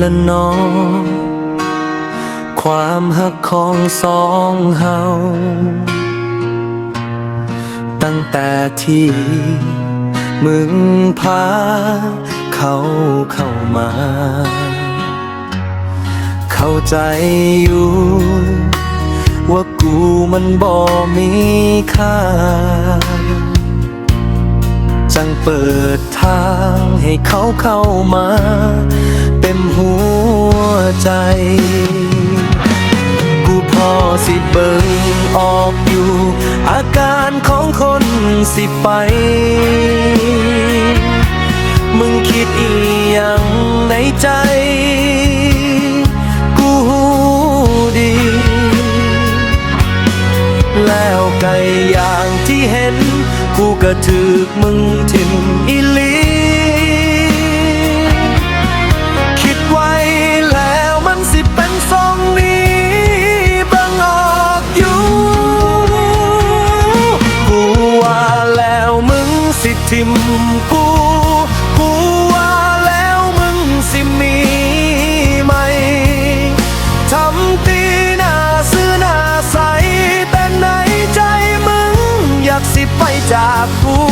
ละน้อง ความหักของสองเฮา ตั้งแต่ที่มึงพาเขาเข้ามา เข้าใจอยู่ ว่ากูมันบ่มีค่า จังเปิดทางให้เขาเข้ามา เต็มหัวใจ กูพอสิเบิ่งออกอยู่ อาการของคนสิไป มึงคิดอีหยังในใจกูหูดี แล้วไก่ยา กูก็ถึกมึงทิมอีลีคิดไว้แล้วมันสิเป็นทรงนี้บังออกอยู่ กูว่าแล้วมึงสิทิมกู จ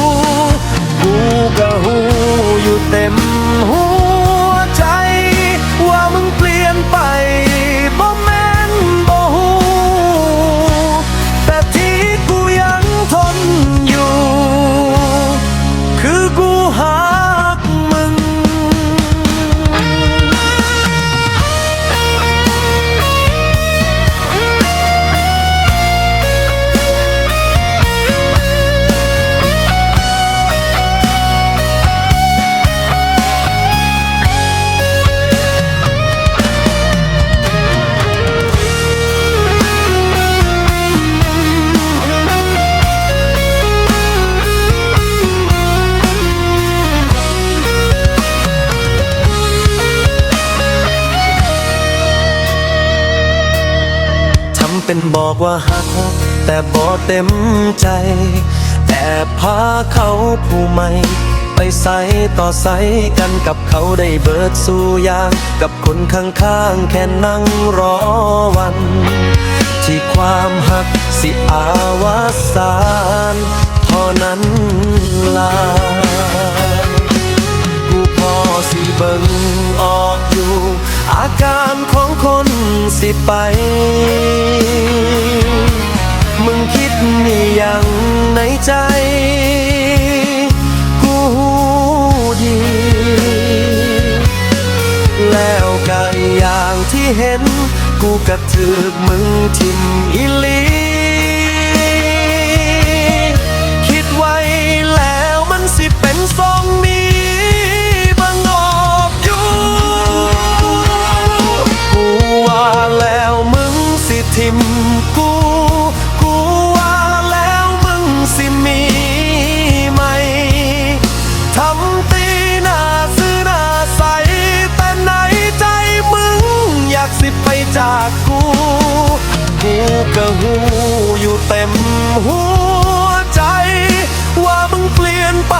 เป็นบอกว่าหัก แต่บอกเต็มใจ แต่พาเขาผู้ใหม่ ไปใส่ต่อใส่กันกับเขาได้เบิดสู่ยาง กับคนข้างๆแค่นั่งรอวัน ที่ความหักสิอาวสา คนสิไป มึงคิดนี่ยังในใจ กูดี แล้วกันอย่างที่เห็น กูกระถือมึง หูกะหูอยู่เต็มหัวใจ ว่ามึงเปลี่ยนไป